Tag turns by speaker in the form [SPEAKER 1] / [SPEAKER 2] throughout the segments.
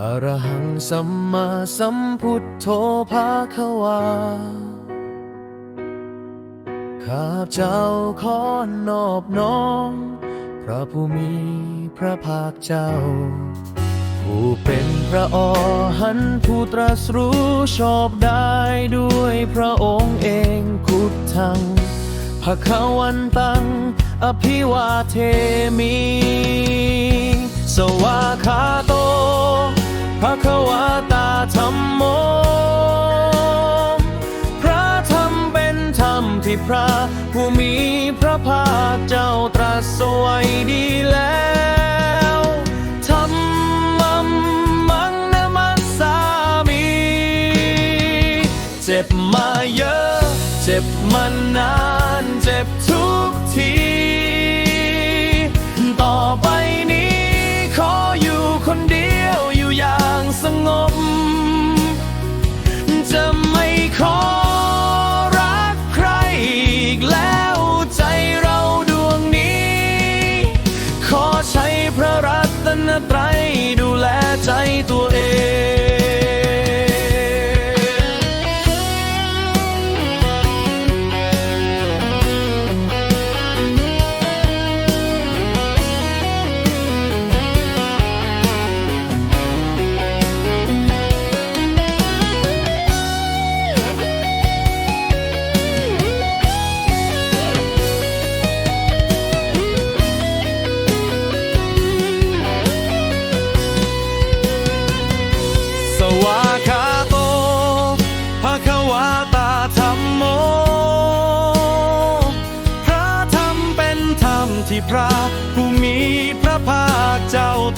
[SPEAKER 1] อรหังสัมมาสัมพุทโธภาควา ข้าเจ้าขอนอบน้อมพระผู้มีพระภาคเจ้า ผู้เป็นพระอรหันต์ผู้ตรัสรู้ชอบได้ด้วยพระองค์เองพุทธังภควันตัง อภิวาเทมิ ที่พระผู้มีพระภาคเจ้าตรัสไว้ดีแล้วธรรมัมมังนมัสสามีเจ็บมาเยอะ เจ็บมานาน เจ็บทุกที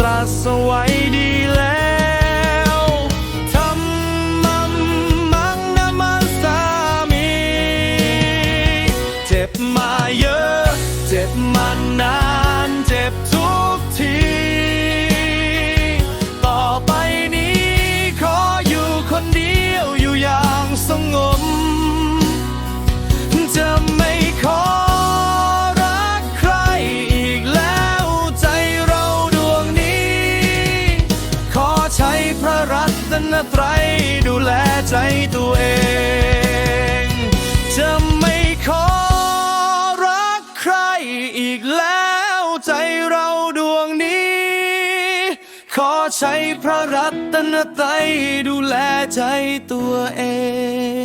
[SPEAKER 1] ตรัสไว้ดีแล้วธรรมัมมังนามัสามี เจ็บมาเยอะ เจ็บมานาน เจ็บทุก รัตนตรดูแลใจตัวเอง จะไม่ขอรักใครอีกแล้วใจเราดวงนี้ ขอใช้พระรัตนตรัยดูแลใจตัวเอง